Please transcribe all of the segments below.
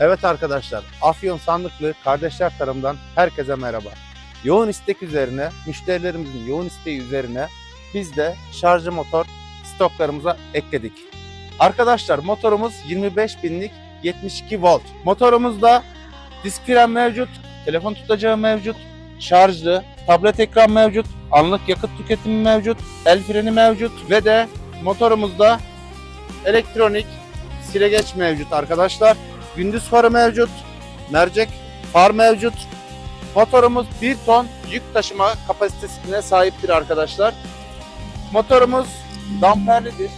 Evet arkadaşlar, Afyon Sandıklı Kardeşler Tarım'dan herkese merhaba. Yoğun istek üzerine, müşterilerimizin yoğun isteği üzerine biz de şarjı motor stoklarımıza ekledik. Arkadaşlar motorumuz 25 binlik 72 volt. Motorumuzda disk fren mevcut, telefon tutacağı mevcut, şarjlı, tablet ekran mevcut, anlık yakıt tüketimi mevcut, el freni mevcut ve de motorumuzda elektronik silegeç mevcut arkadaşlar. Gündüz farı mevcut, mercek far mevcut. Motorumuz 1 ton yük taşıma kapasitesine sahiptir arkadaşlar. Motorumuz damperlidir.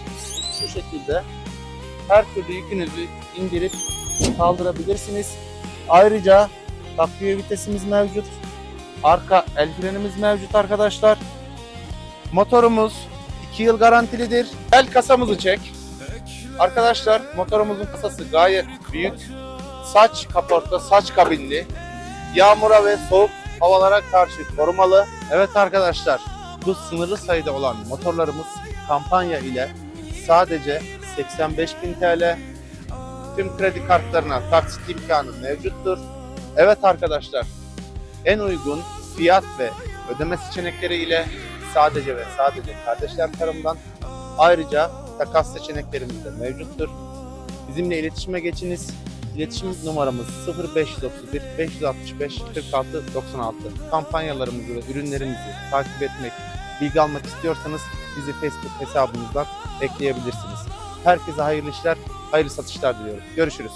Şu şekilde her türlü yükünüzü indirip kaldırabilirsiniz. Ayrıca takviye vitesimiz mevcut. Arka el frenimiz mevcut arkadaşlar. Motorumuz 2 yıl garantilidir. El kasamızı çek. Arkadaşlar motorumuzun kasası gayet büyük. Saç kaporta, saç kabinli. Yağmura ve soğuk havalara karşı korumalı. Evet arkadaşlar bu sınırlı sayıda olan motorlarımız kampanya ile sadece 85.000 TL tüm kredi kartlarına taksit imkanı mevcuttur. Evet arkadaşlar en uygun fiyat ve ödeme seçenekleri ile sadece ve sadece kardeşler tarımdan ayrıca takas seçeneklerimiz de mevcuttur. Bizimle iletişime geçiniz. İletişim numaramız 0531 565 46 96. Kampanyalarımızı ve ürünlerimizi takip etmek, bilgi almak istiyorsanız bizi Facebook hesabımızdan ekleyebilirsiniz. Herkese hayırlı işler, hayırlı satışlar diliyorum. Görüşürüz.